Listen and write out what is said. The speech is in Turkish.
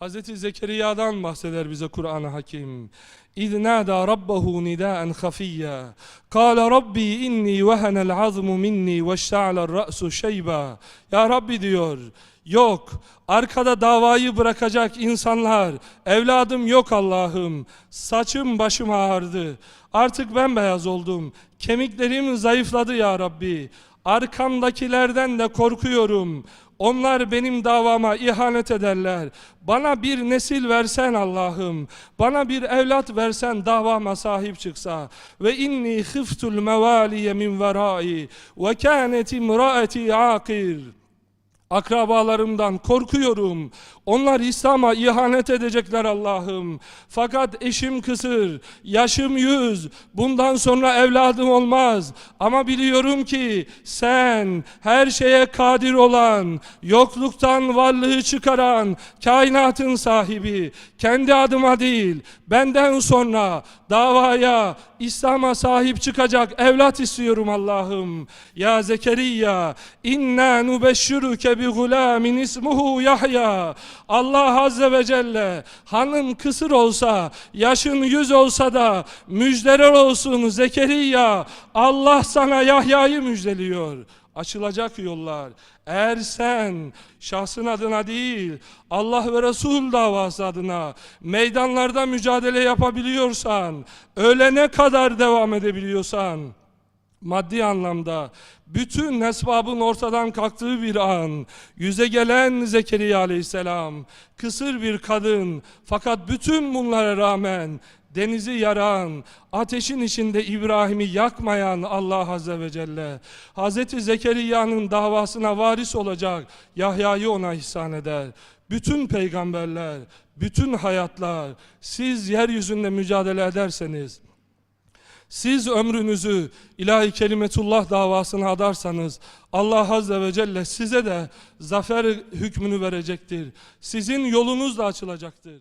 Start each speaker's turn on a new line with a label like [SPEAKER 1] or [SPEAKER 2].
[SPEAKER 1] Hazreti Zekeriya'dan bahseder bize Kur'an-ı Hakim. İz nâdâ rabbahu nidâen khafiyya. Kâle rabbi inni vehenel azmu minni ve şte'alel ra'su şeyba. Ya Rabbi diyor. Yok. Arkada davayı bırakacak insanlar. Evladım yok Allah'ım. Saçım başım ağardı. Artık bembeyaz oldum. Kemiklerim zayıfladı ya Rabbi. Arkamdakilerden de korkuyorum. Onlar benim davama ihanet ederler. Bana bir nesil versen Allah'ım. Bana bir evlat versen davama sahip çıksa. Ve inni khiftul mevaliye min verai ve kânet imraeti akir. Akrabalarımdan korkuyorum. Onlar İslam'a ihanet edecekler Allah'ım. Fakat eşim kısır, yaşım yüz. Bundan sonra evladım olmaz. Ama biliyorum ki sen her şeye kadir olan, yokluktan varlığı çıkaran, kainatın sahibi, kendi adıma değil, benden sonra davaya, İslam'a sahip çıkacak evlat istiyorum Allah'ım. Ya Zekeriya, inna nubeşşiruke bi gulamin ismuhu Yahya. Allah Azze ve Celle hanım kısır olsa, yaşın yüz olsa da müjdeler olsun Zekeriya. Allah sana Yahya'yı müjdeliyor. Açılacak yollar. Eğer sen şahsın adına değil, Allah ve Resul davası adına meydanlarda mücadele yapabiliyorsan, ölene kadar devam edebiliyorsan, maddi anlamda bütün esbabın ortadan kalktığı bir an yüze gelen Zekeriya aleyhisselam kısır bir kadın fakat bütün bunlara rağmen denizi yaran, ateşin içinde İbrahim'i yakmayan Allah Azze ve Celle, Hazreti Zekeriya'nın davasına varis olacak Yahya'yı ona ihsan eder. Bütün peygamberler, bütün hayatlar, siz yeryüzünde mücadele ederseniz, siz ömrünüzü ilahi kelimetullah davasına adarsanız Allah Azze ve Celle size de zafer hükmünü verecektir. Sizin yolunuz da açılacaktır.